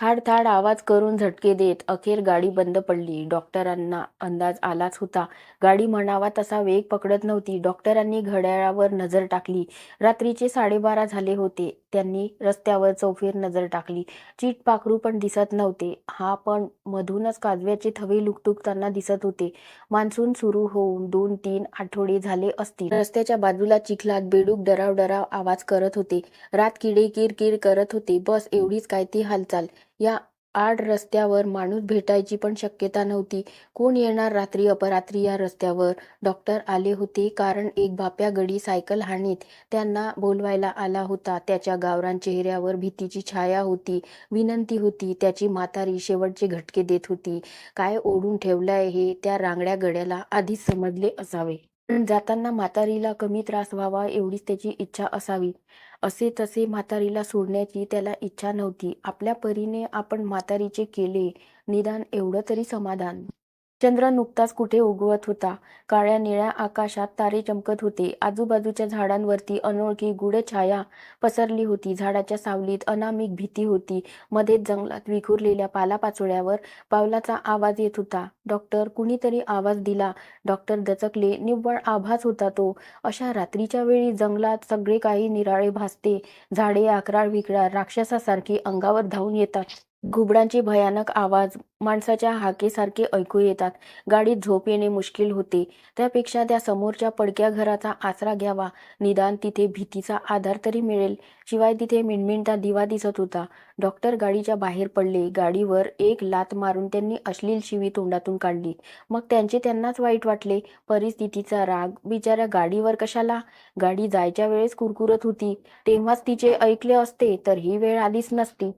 थाड-थाड आवाज करून झटके देत अखेर गाडी बंद पडली. डॉक्टरांना अंदाज आलाच होता. गाडी म्हणावा तसा वेग पकडत नव्हती. डॉक्टरांनी घड्याळावर नजर टाकली. रात्रीचे साडेबारा झाले होते. त्यांनी रस्त्यावर चौफेर नजर टाकली. चिटपाखरू पण दिसत नव्हते. हा पण मधूनच काजव्याचे थवे लुकटुकताना दिसत होते. मान्सून सुरू होऊन दोन-तीन आठवडे झाले असतील. रस्त्याच्या बाजूला चिखलात बेडूक डराव-डराव आवाज करत होते. रातकिडे किर-किर करत होते. बस एवढीच काय ती हालचाल? या आड रस्त्यावर माणूस भेटायची पण शक्यता नव्हती. कोण येणार रात्री अपरात्री या रस्त्यावर? डॉक्टर आले होते कारण एक बाप्या गडी सायकल हाणीत त्यांना बोलवायला आला होता. त्याच्या गावरान चेहऱ्यावर भीतीची छाया होती. विनंती होती. त्याची म्हातारी शेवटचे घटके देत होती. काय ओढून ठेवलंय हे त्या रांगड्या गड्याला आधीच समजले असावे. जाताना म्हातारीला कमी त्रास व्हावा एवढीच त्याची इच्छा असावी. असे तसे म्हातारीला सोडण्याची त्याला इच्छा नव्हती. आपल्या परीने आपण म्हातारीचे केले निदान एवढं तरी समाधान. चंद्र नुकताच कुठे उगवत होता. काळ्या निळ्या आकाशात तारे चमकत होते. आजूबाजूच्या झाडांवरती अनोळखी गुढ छाया पसरली होती. झाडाच्या सावलीत अनामिक भीती होती. मध्येच जंगलात विखुरलेल्या पालापाचोळ्यावर पावलाचा आवाज येत होता. डॉक्टर कुणीतरी आवाज दिला. डॉक्टर दचकले. निव्वळ आभास होता तो. अशा रात्रीच्या वेळी जंगलात सगळे काही निराळे भासते. झाडे आकराळ विकराळ राक्षसासारखी अंगावर धावून येतात. घुबडांचे भयानक आवाज माणसाच्या हाकेसारखे ऐकू येतात. गाडीत झोप येणे मुश्किल होते. त्यापेक्षा त्या समोरच्या पडक्या घराचा आसरा घ्यावा. निदान तिथे भीतीचा आधार तरी मिळेल. शिवाय तिथे मिणमिणता दिवा दिसत होता. डॉक्टर गाडीच्या बाहेर पडले. गाडीवर एक लात मारून त्यांनी अश्लील शिवी तोंडातून काढली. मग त्यांचे त्यांनाच वाईट वाटले. परिस्थितीचा राग बिचाऱ्या गाडीवर कशाला? गाडी जायच्या वेळेस कुरकुरत होती. तेव्हाच तिचे ऐकले असते तर ही वेळ आलीच नसती.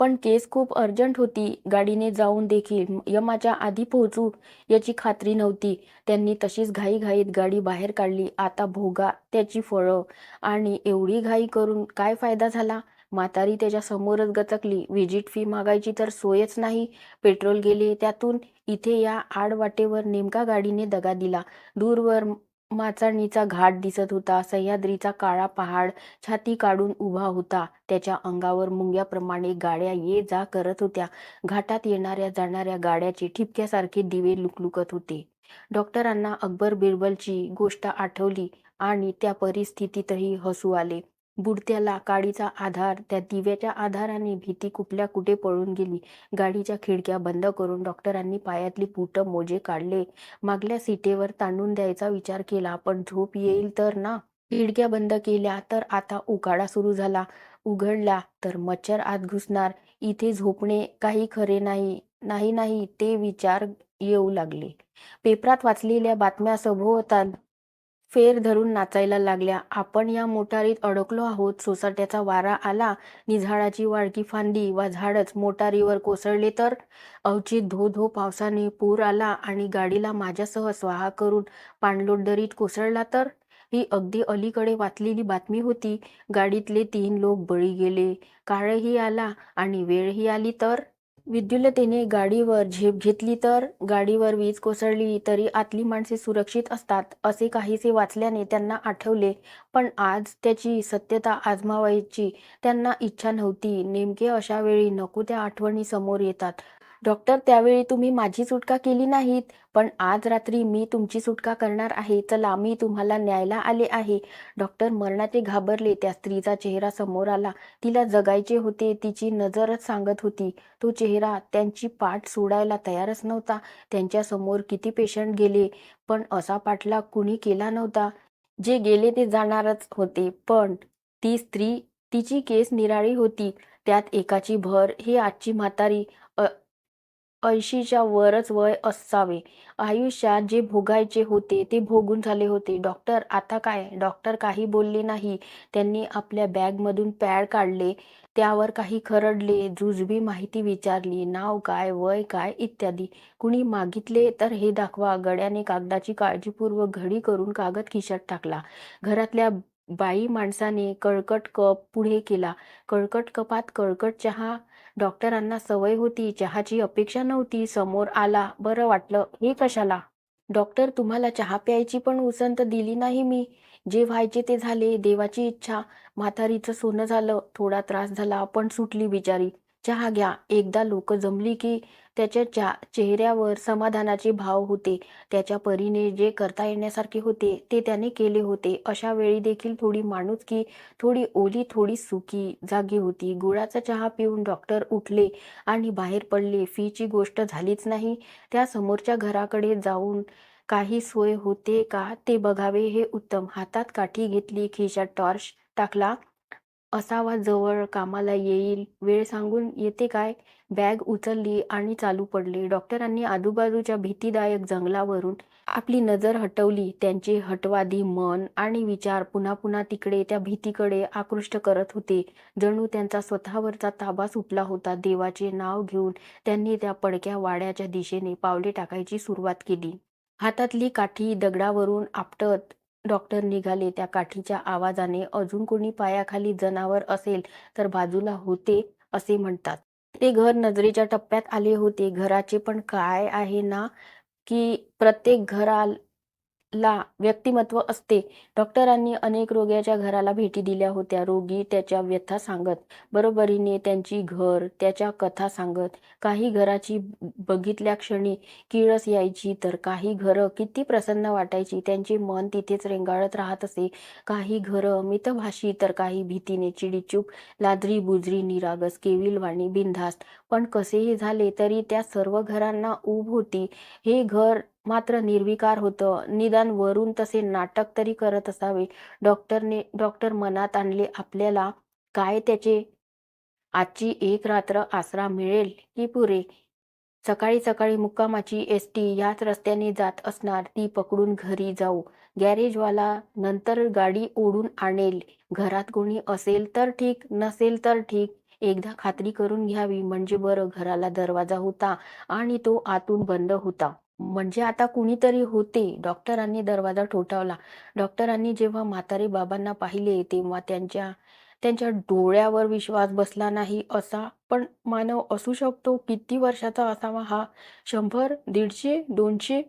पण केस खूप अर्जंट होती. गाडीने जाऊन देखील यमाच्या आधी पोहोचू याची खात्री नव्हती. त्यांनी तशीच घाईघाईत गाडी बाहेर काढली. आता भोगा त्याची फळं. आणि एवढी घाई करून काय फायदा झाला? म्हातारी त्याच्या समोरच गचकली. व्हिजिट फी मागायची तर सोयच नाही. पेट्रोल गेले त्यातून. इथे या आडवाटेवर नेमका गाडीने दगा दिला. दूरवर माचाणीचा घाट दिसत होता. सह्याद्रीचा काळा पहाड छाती काढून उभा होता. त्याच्या अंगावर मुंग्याप्रमाणे गाड्या ये जा करत होत्या. घाटात येणाऱ्या जाणाऱ्या गाड्याचे ठिपक्यासारखे दिवे लुकलुकत होते. डॉक्टरांना अकबर बिरबलची गोष्ट आठवली आणि त्या परिस्थितीतही हसू आले. बुडत्याला काडीचा आधार त्या दिव्याच्या आधाराने भीती कुठल्या कुठे पळून गेली. गाडीच्या खिडक्या बंद करून डॉक्टरांनी पायातली पुट मोजे काढले. मागल्या सीटेवर ताणून द्यायचा विचार केला. पण झोप येईल तर ना? खिडक्या बंद केल्या तर आता उकाडा सुरू झाला. उघडला तर मच्छर आत घुसणार. इथे झोपणे काही खरे नाही. नाही नाही ते विचार येऊ लागले. पेपरात वाचलेल्या बातम्या सभोवताल फेर धरून नाचायला लागल्या. आपण या मोटारीत अडकलो आहोत. सोसाट्याचा वारा आला नि झाडाची वाळकी फांदी वा झाडच मोटारीवर कोसळले तर? अवचित धो धो पावसाने पूर आला आणि गाडीला माझ्यासह स्वाहा करून पाणलोट दरीत कोसळला तर? ही अगदी अलीकडे वाचलेली बातमी होती. गाडीतले तीन लोक बळी गेले. काळही आला आणि वेळही आली तर? विद्युलतेने गाडीवर झेप घेतली तर? गाडीवर वीज कोसळली तरी आतली माणसे सुरक्षित असतात असे काहीसे वाचल्याने त्यांना आठवले. पण आज त्याची सत्यता आजमावायची त्यांना इच्छा नव्हती. नेमके अशा वेळी नको त्या आठवणी समोर येतात. डॉक्टर त्यावेळी तुम्ही माझी सुटका केली नाहीत. पण आज रात्री मी तुमची सुटका करणार आहे. चला मी तुम्हाला न्यायला आले आहे. डॉक्टर मरणाचे घाबरले. त्या स्त्रीचा चेहरा समोर आला. तिला जगायचे होते. तिची नजरच सांगत होती. तो चेहरा त्यांची पाठ सोडायला तयारच नव्हता. त्यांच्यासमोर किती पेशंट गेले पण असा पाठलाग कुणी केला नव्हता. जे गेले ते जाणारच होते. पण ती स्त्री तिची केस निराळी होती. त्यात एकाची भर. ही आजची म्हातारी ऐंशीच्या वरच वय असावे. आयुष्यात जे भोगायचे होते ते भोगून झाले होते. डॉक्टर आता काय? डॉक्टर काही बोलले नाही. त्यांनी आपल्या बॅगमधून पॅड काढले. त्यावर काही खरडले. जुजबी माहिती विचारली. नाव काय? वय काय? इत्यादी. कुणी मागितले तर हे दाखवा. गड्याने कागदाची काळजीपूर्वक घडी करून कागद खिशात टाकला. घरातल्या बाई माणसाने कळकट कप पुढे केला. कळकट कपात कळकट चहा. डॉक्टरांना सवय होती. चहाची अपेक्षा नव्हती. समोर आला. बरं वाटलं. हे कशाला? डॉक्टर तुम्हाला चहा प्यायची पण उसंत दिली नाही मी. जे व्हायचे ते झाले. देवाची इच्छा. म्हातारीचं सोनं झालं. थोडा त्रास झाला पण सुटली बिचारी. चहा घ्या एकदा लोक जमली की त्याच्या चा चेहऱ्यावर समाधानाचे भाव होते. त्याच्या परीने जे करता येण्यासारखे होते ते त्याने केले होते. अशा वेळी देखील थोडी माणुसकी थोडी ओली थोडी सुकी जागी होती. गुळाचा चहा पिऊन डॉक्टर उठले आणि बाहेर पडले. फीची गोष्ट झालीच नाही. त्या समोरच्या घराकडे जाऊन काही सोय होते का ते बघावे हे उत्तम. हातात काठी घेतली खिशात टॉर्च टाकला. असावा जवळ कामाला येईल वेळ सांगून येते काय? बॅग उचलली आणि चालू पडले. डॉक्टरांनी आजूबाजूच्या भीतीदायक जंगलावरून आपली नजर हटवली. त्यांचे हटवादी मन आणि विचार पुन्हा पुन्हा तिकडे त्या भीतीकडे आकृष्ट करत होते. जणू त्यांचा स्वतःवरचा ताबा सुटला होता. देवाचे नाव घेऊन त्यांनी त्या पडक्या वाड्याच्या दिशेने पावले टाकायची सुरुवात केली. हातातली काठी दगडावरून आपटत डॉक्टर निघाले. त्या काठीच्या आवाजाने अजून कोणी पायाखाली जनावर असेल तर बाजूला होते असे म्हणतात. ते घर नजरेच्या टप्प्यात आले होते. घराचे पण काय आहे ना की प्रत्येक घरा ला व्यक्तिमत्व असते. डॉक्टरांनी अनेक रोग्याच्या घराला भेटी दिल्या होत्या. रोगी त्याच्या व्यथा सांगत बरोबरीने त्यांची घर त्याच्या कथा सांगत काही घराची बघितल्या क्षणी किळस यायची तर काही घरं किती प्रसन्न वाटायची. त्यांचे मन तिथेच रेंगाळत राहत असे. काही घरं मितभाषी तर काही भीतीने चिडीचूप लादरी बुजरी निरागस केविलवाणी बिनधास्त. पण कसेही झाले तरी त्या सर्व घरांना ऊब होती. हे घर मात्र निर्विकार होतं. निदान वरून तसे नाटक तरी करत असावे. डॉक्टरने डॉक्टर मनात आणले आपल्याला काय त्याचे? आजची एक रात्र आसरा मिळेल की पुरे? सकाळी सकाळी मुक्कामाची एस टी याच रस्त्याने जात असणार ती पकडून घरी जाऊ. गॅरेजवाला नंतर गाडी ओढून आणेल. घरात कोणी असेल तर ठीक नसेल तर ठीक. एकदा खात्री करून घ्यावी म्हणजे बरं घराला दरवाजा होता आणि तो आतून बंद होता. म्हणजे आता कुणीतरी होते. डॉक्टरांनी दरवाजा ठोठावला. डॉक्टरांनी जेव्हा म्हातारे बाबांना पाहिले तेव्हा त्यांच्या त्यांच्या डोळ्यावर विश्वास बसला नाही असा. पण मानव असू शकतो किती वर्षाचा असावा हा? शंभर दीडशे दोनशे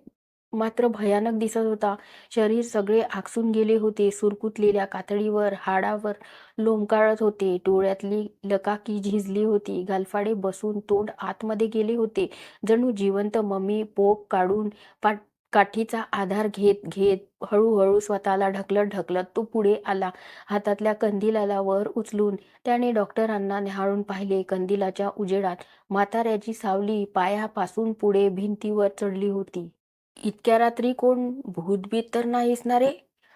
मात्र भयानक दिसत होता. शरीर सगळे आकसून गेले होते. सुरकुतलेल्या कातडीवर हाडावर लोंबकाळत होते. डोळ्यातली लकाकी झिजली होती. गालफाडे बसून तोंड आतमध्ये गेले होते. जणू जिवंत मम्मी पोप काढून पाट काठीचा आधार घेत घेत हळूहळू स्वतःला ढकलत ढकलत तो पुढे आला. हातातल्या कंदिलाला वर उचलून त्याने डॉक्टरांना न्याहाळून पाहिले. कंदिलाच्या उजेडात म्हाताऱ्याची सावली पायापासून पुढे भिंतीवर चढली होती. इतक्या रात्री कोण भूतबीत तर नाहीस ना रे?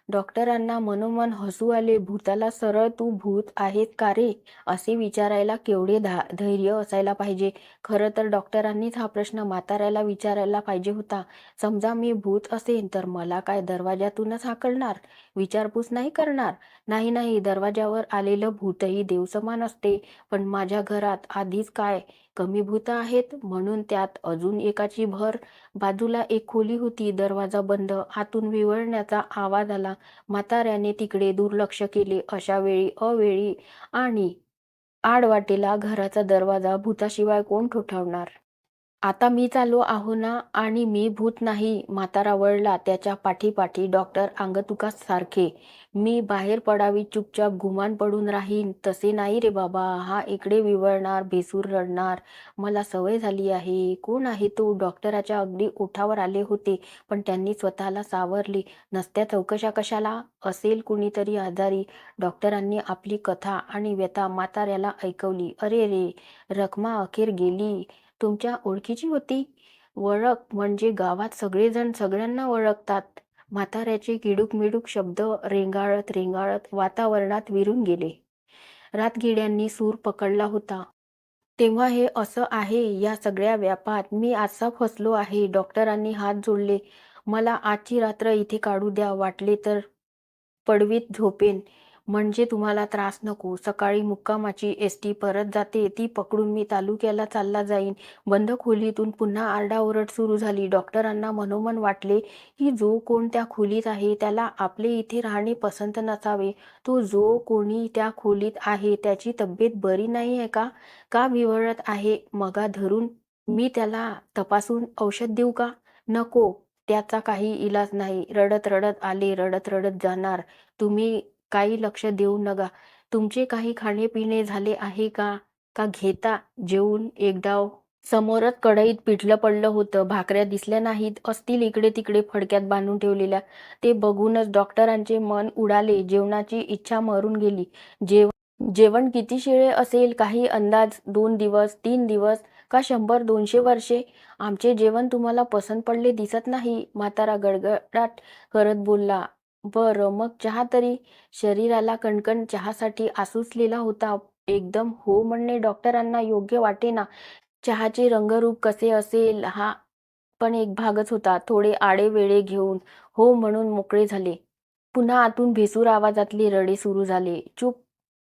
डॉक्टरांना मनोमन हसू आले भूताला सरळ तू भूत आहेस का रे? असे विचारायला केवढे धा धैर्य असायला पाहिजे. खरं तर डॉक्टरांनीच हा प्रश्न म्हाताऱ्याला विचारायला पाहिजे होता. समजा मी भूत असेन तर मला काय दरवाजातूनच हाकलणार? विचारपूस नाही करणार? नाही नाही दरवाजावर आलेलं भूतही देवसमान असते. पण माझ्या घरात आधीच काय कमीभूत आहेत. म्हणून त्यात अजून एकाची भर. बाजूला एक खोली होती. दरवाजा बंद. आतून विवळण्याचा आवाज आला. म्हाताऱ्याने तिकडे दुर्लक्ष केले. अशा वेळी अवेळी आणि आडवाटेला घराचा दरवाजा भूताशिवाय कोण ठोठावणार? आता मी चाललो आहो ना आणि मी भूत नाही म्हातारा वळला त्याच्या पाठीपाठी. डॉक्टर अंगतुकासारखे मी बाहेर पडावी चुपचाप गुमान पडून राहीन. तसे नाही रे बाबा हा इकडे विवळणार भेसूर रडणार. मला सवय झाली आहे. कोण आहे तो? डॉक्टराच्या अगदी ओठावर आले होते पण त्यांनी स्वतःला सावरले. नसत्या चौकशा कशाला? असेल कुणीतरी आजारी. डॉक्टरांनी आपली कथा आणि व्यथा म्हाताऱ्याला ऐकवली. अरे रे रखमा अखेर गेली. तुमच्या ओळखीची होती. ओळख म्हणजे गावात सगळेजण सगळ्यांना ओळखतात. म्हाताऱ्याचे किडूक मिडूक शब्द रेंगाळत रेंगाळत वातावरणात विरून गेले. रातगिड्यांनी सूर पकडला होता. तेव्हा हे असं आहे या सगळ्या व्यापात मी आजचा फसलो आहे डॉक्टरांनी हात जोडले. मला आजची रात्र इथे काढू द्या वाटले तर पडवीत झोपेन. म्हणजे तुम्हाला त्रास नको. सकाळी मुक्कामाची एस टी परत जाते ती पकडून मी तालुक्याला चालला जाईन. बंद खोलीतून पुन्हा आरडाओरड सुरू झाली. डॉक्टरांना मनोमन वाटले की जो कोण त्या खोलीत आहे त्याला आपले इथे राहणे पसंत नसावे. तो जो कोणी त्या खोलीत आहे त्याची तब्येत बरी नाही आहे का? का विवळत आहे? मगा धरून मी त्याला तपासून औषध देऊ का? नको. त्याचा काही इलाज नाही. रडत रडत आले रडत रडत जाणार. तुम्ही काही लक्ष देऊ नका. तुमचे काही खाणेपिणे झाले आहे का? का घेता? जेवून एकदा समोरच कढईत पिठलं पडलं होतं. भाकऱ्या दिसल्या नाहीत. असतील इकडे तिकडे फडक्यात बांधून ठेवलेल्या. ते बघूनच डॉक्टरांचे मन उडाले. जेवणाची इच्छा मरून गेली. जेव जेवण किती शिळे असेल? काही अंदाज? दोन दिवस? तीन दिवस? का शंभर दोनशे वर्षे? आमचे जेवण तुम्हाला पसंत पडले दिसत नाही. म्हातारा गडगडाट करत बोलला. बरं मग चहा तरी शरीराला कणकण चहासाठी आसुसलेला होता. एकदम हो म्हणणे डॉक्टरांना योग्य वाटेना चहाचे रंगरूप कसे असेल हा पण एक भागच होता. थोडे आडेवेळे घेऊन हो म्हणून मोकळे झाले. पुन्हा आतून भेसूर आवाजातले रडे सुरू झाले. चूप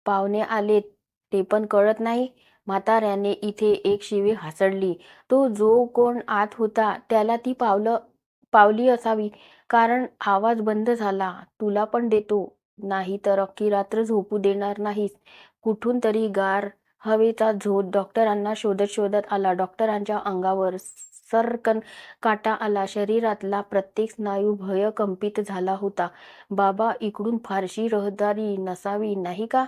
पाहुणे आले. ते पण कळत नाही. म्हाताऱ्याने इथे एक शिवी हासडली. तो जो कोण आत होता त्याला ती पावलं पावली असावी. कारण आवाज बंद झाला. तुला पण देतो. नाही तर अख्खी रात्र झोपू देणार नाहीस. कुठून तरी गार हवेचा झोत डॉक्टरांना शोधत शोधत आला. डॉक्टरांच्या अंगावर सरकन काटा आला. शरीरातला प्रत्येक स्नायू भयकंपित झाला होता. बाबा इकडून फारशी रहदारी नसावी नाही का?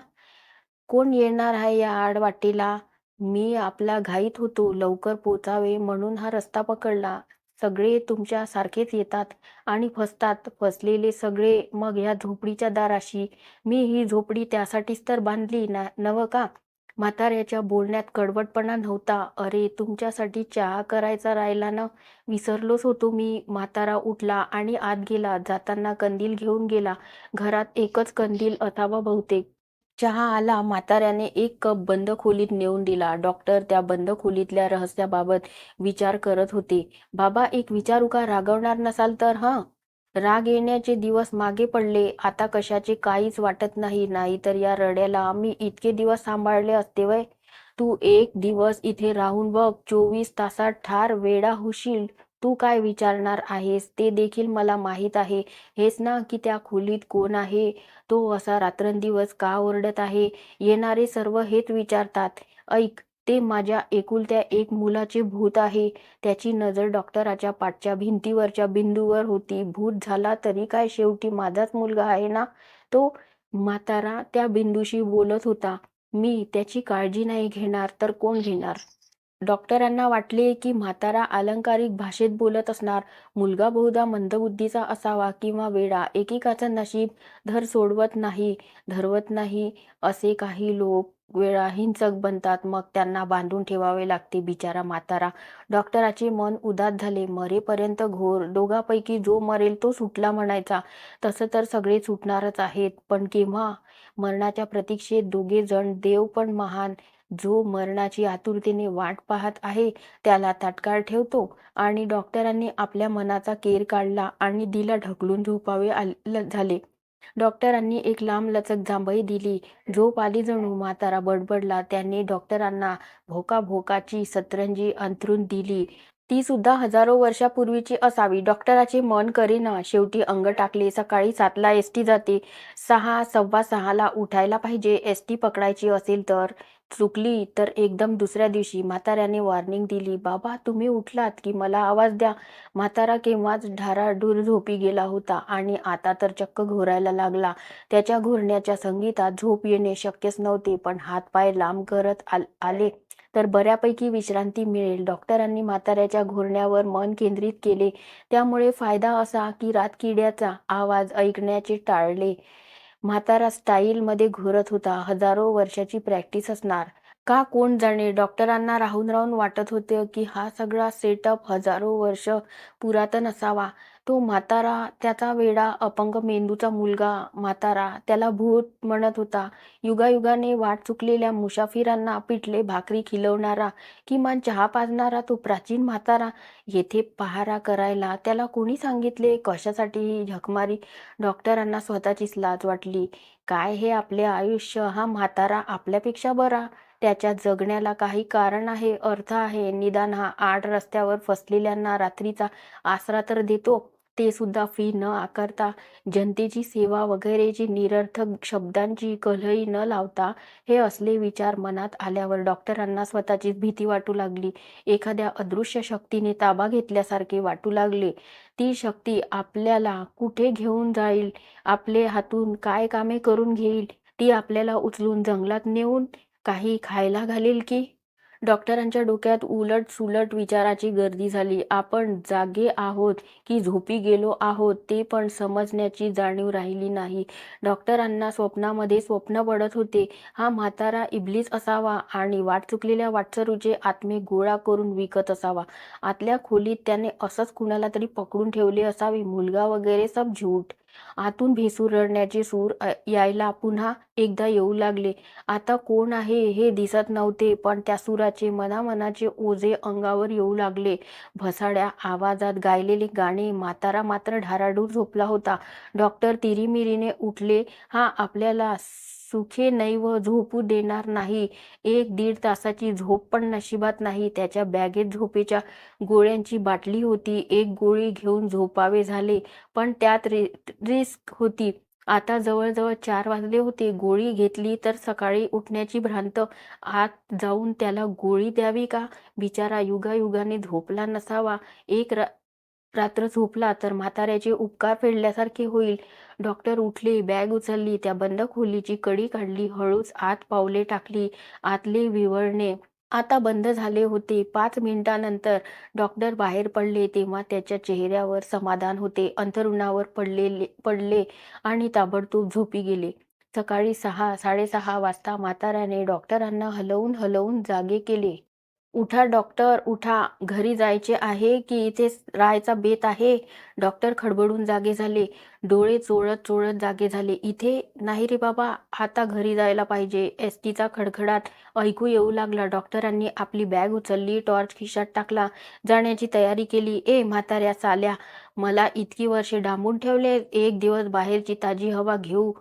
कोण येणार आहे या आडवाटेला? मी आपला घाईत होतो. लवकर पोचावे म्हणून हा रस्ता पकडला. सगळे तुमच्या सारखेच येतात आणि फसतात. फसलेले सगळे मग ह्या झोपडीच्या दाराशी. मी ही झोपडी त्यासाठीच तर बांधली ना नव का? म्हाताऱ्याच्या बोलण्यात कडवटपणा नव्हता. अरे तुमच्यासाठी चहा करायचा राहिला ना? विसरलोच होतो मी. म्हातारा उठला आणि आत गेला. जाताना कंदील घेऊन गेला. घरात एकच कंदील असावा बहुतेक. चहा आला म्हाताऱ्याने एक कप बंद खोलीत नेऊन दिला. डॉक्टर त्या बंद खोलीतल्या रहस्याबाबत विचार करत होते. बाबा एक विचारू का? रागवणार नसाल तर हं? राग येण्याचे दिवस मागे पडले. आता कशाचे काहीच वाटत नाही. नाहीतर या रड्याला मी इतके दिवस सांभाळले असते वय. तू एक दिवस इथे राहून बघ. चोवीस तासात ठार वेडा होशील. तू काय विचारणार आहेस? ते देखील मला माहीत आहे. हेच ना की त्या खोलीत कोण आहे? तो असा रात्रंदिवस का ओरडत आहे? येणारे सर्व हेच विचारतात. ऐक ते माझ्या एकुलत्या एक मुलाचे भूत आहे. त्याची नजर डॉक्टराच्या पाठच्या भिंतीवरच्या बिंदूवर होती. भूत झाला तरी काय शेवटी माझाच मुलगा आहे ना? तो म्हातारा त्या बिंदूशी बोलत होता. मी त्याची काळजी नाही घेणार तर कोण घेणार? डॉक्टरांना वाटले की म्हातारा अलंकारिक भाषेत बोलत असणार. मुलगा बहुधा मंदबुद्धीचा असावा किंवा वेडा एकेकाचं नशीब धर सोडवत नाही धरवत नाही असे काही लोक वेळा हिंसक बनतात. मग त्यांना बांधून ठेवावे लागते बिचारा म्हातारा. डॉक्टराचे मन उदास झाले. मरेपर्यंत घोर दोघापैकी जो मरेल तो सुटला म्हणायचा. तसं तर सगळे सुटणारच आहेत. पण केव्हा? मरणाच्या प्रतीक्षेत दोघे जण देव पण महान जो मरणाची आतुरतेने वाट पाहत आहे त्याला तात्काळ ठेवतो आणि डॉक्टरांनी आपल्या मनाचा केर काढला आणि दिला ढकलून झोपावे झाले. डॉक्टरांनी एक लांब लचक जांभई दिली. झोप आली जणू म्हातारा बडबडला. त्यांनी डॉक्टरांना भोका भोकाची सतरंजी अंथरून दिली. ती सुद्धा हजारो वर्षापूर्वीची असावी. डॉक्टराचे मन करेना शेवटी अंग टाकले. सकाळी सातला एस टी जाते. सहा सव्वा सहाला उठायला पाहिजे. एस टी पकडायची असेल तर चुकली तर एकदम दुसऱ्या दिवशी म्हाताऱ्याने वॉर्निंग दिली बाबा तुम्ही उठलात की मला आवाज द्या. म्हातारा केव्हाच ढाराढूर झोपी गेला होता आणि आता तर चक्क घोरायला लागला. त्याच्या घोरण्याच्या संगीतात झोप येणे शक्यच नव्हते पण हातपाय लांब करत आले. तर बऱ्यापैकी विश्रांती मिळेल. डॉक्टरांनी म्हाताऱ्याच्या घोरण्यावर मन केंद्रित केले. त्यामुळे फायदा असा की रातकिड्याचा आवाज ऐकण्याचे टाळले. म्हातारा स्टाईलमध्ये घोरत होता. हजारो वर्षाची प्रॅक्टिस असणार. का कोण जाणे? डॉक्टरांना राहून राहून वाटत होते की हा सगळा सेटअप हजारो वर्ष पुरातन असावा. तो म्हातारा त्याचा वेडा अपंग मेंदूचा मुलगा म्हातारा त्याला भूत म्हणत होता. युगायुगाने वाट चुकलेल्या मुसाफिरांना पिठले भाकरी खिलवणारा किमान चहा पाजणारा तो प्राचीन म्हातारा येथे पहारा करायला त्याला कोणी सांगितले? कशासाठी ही झकमारी डॉक्टरांना स्वतःचीच लाज वाटली? काय हे आपले आयुष्य? हा म्हातारा आपल्यापेक्षा बरा? त्याच्या जगण्याला काही कारण आहे अर्थ आहे. निदान हा आड रस्त्यावर फसलेल्यांना रात्रीचा आसरा तर देतो. ते सुद्धा फी न आकारता जनतेची सेवा वगैरेची निरर्थक शब्दांची कलही न लावता हे असले विचार मनात आल्यावर डॉक्टरांना स्वतःचीच भीती वाटू लागली. एखाद्या अदृश्य शक्तीने ताबा घेतल्यासारखे वाटू लागले. ती शक्ती आपल्याला कुठे घेऊन जाईल? आपले हातून काय कामे करून घेईल? ती आपल्याला उचलून जंगलात नेऊन काही खायला घालील की? डॉक्टरांच्या डोक्यात उलट सुलट विचाराची गर्दी झाली. आपण जागे आहोत की झोपी गेलो आहोत ते पण समजण्याची जाणीव राहिली नाही. डॉक्टरांना स्वप्नामध्ये स्वप्न पडत होते. हा म्हातारा इबलीस असावा आणि वाट चुकलेल्या वाटसरूचे आत्मे गोळा करून विकत असावा. आतल्या खोलीत त्याने असंच कुणाला तरी पकडून ठेवले असावे. मुलगा वगैरे सब झूट आतून भेसूर रडण्याचे सूर यायला पुन्हा एकदा येऊ लागले. आता कोण आहे हे दिसत नव्हते पण त्या सुराचे मनामनाचे ओझे अंगावर येऊ लागले. भसाड्या आवाजात गायलेले गाणे म्हातारा मात्र ढाराडूर झोपला होता. डॉक्टर तिरीमिरीने उठले हा आपल्याला सुखे नैव झोपू देणार नाही. एक दीड तासाची झोप पण नशिबात नाही. त्याच्या बॅगेत झोपेच्या गोळ्यांची बाटली होती. एक गोळी घेऊन झोपावे झाले पण त्यात रि रिस्क होती. आता जवळजवळ चार वाजले होते. गोळी घेतली तर सकाळी उठण्याची भ्रांत आत जाऊन त्याला गोळी द्यावी का? बिचारा युगायुगाने झोपला नसावा. एक रा रात्र झोपला तर म्हाताऱ्याचे उपकार फेडल्यासारखे होईल. डॉक्टर उठले बॅग उचलली त्या बंद खोलीची कडी काढली हळूच आत पावले टाकली आतले विवळणे आता बंद झाले होते. पाच मिनिटानंतर डॉक्टर बाहेर पडले तेव्हा त्याच्या चेहऱ्यावर समाधान होते अंथरुणावर पडलेले पडले आणि ताबडतोब झोपी गेले. सकाळी सहा साडेसहा वाजता म्हाताऱ्याने डॉक्टरांना हलवून हलवून जागे केले. उठा डॉक्टर उठा. घरी जायचे आहे की इथे राहायचा बेत आहे? डॉक्टर खडबडून जागे झाले. डोळे चोळत चोळत जागे झाले. इथे नाही रे बाबा आता घरी जायला पाहिजे. एस टीचा खडखडाट ऐकू येऊ लागला. डॉक्टरांनी आपली बॅग उचलली टॉर्च खिशात टाकला. जाण्याची तयारी केली. ए म्हाताऱ्या साल्या मला इतकी वर्षे डांबून ठेवले. एक दिवस बाहेरची ताजी हवा घेऊ.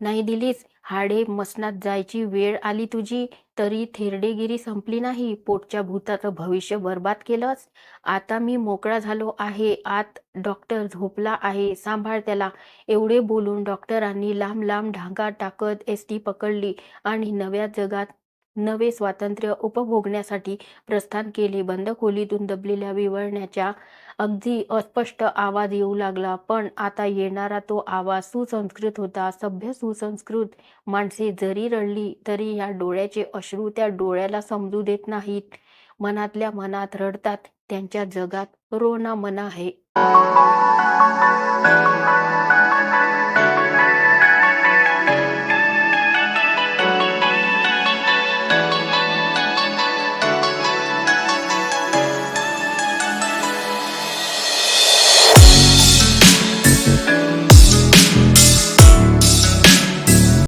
नाही दिलीस? हाडे मसनात जायची वेळ आली तुझी तरी थेरडेगिरी संपली नाही. पोटच्या भूताचं भविष्य बर्बाद केलंस. आता मी मोकळा झालो आहे. आत डॉक्टर झोपला आहे. सांभाळ त्याला. एवढे बोलून डॉक्टरांनी लांब लांब ढांगा टाकत एस टी पकडली आणि नव्या जगात नवे स्वातंत्र्य उपभोगण्यासाठी प्रस्थान केले. बंद खोलीतून दबलेल्या विवळण्याच्या अगदी अस्पष्ट आवाज येऊ लागला. पण आता येणारा तो आवाज सुसंस्कृत होता. सभ्य सुसंस्कृत माणसे जरी रडली तरी या डोळ्याचे अश्रू त्या डोळ्याला समजू देत नाहीत. मनातल्या मनात रडतात. त्यांच्या जगात रोना मना आहे.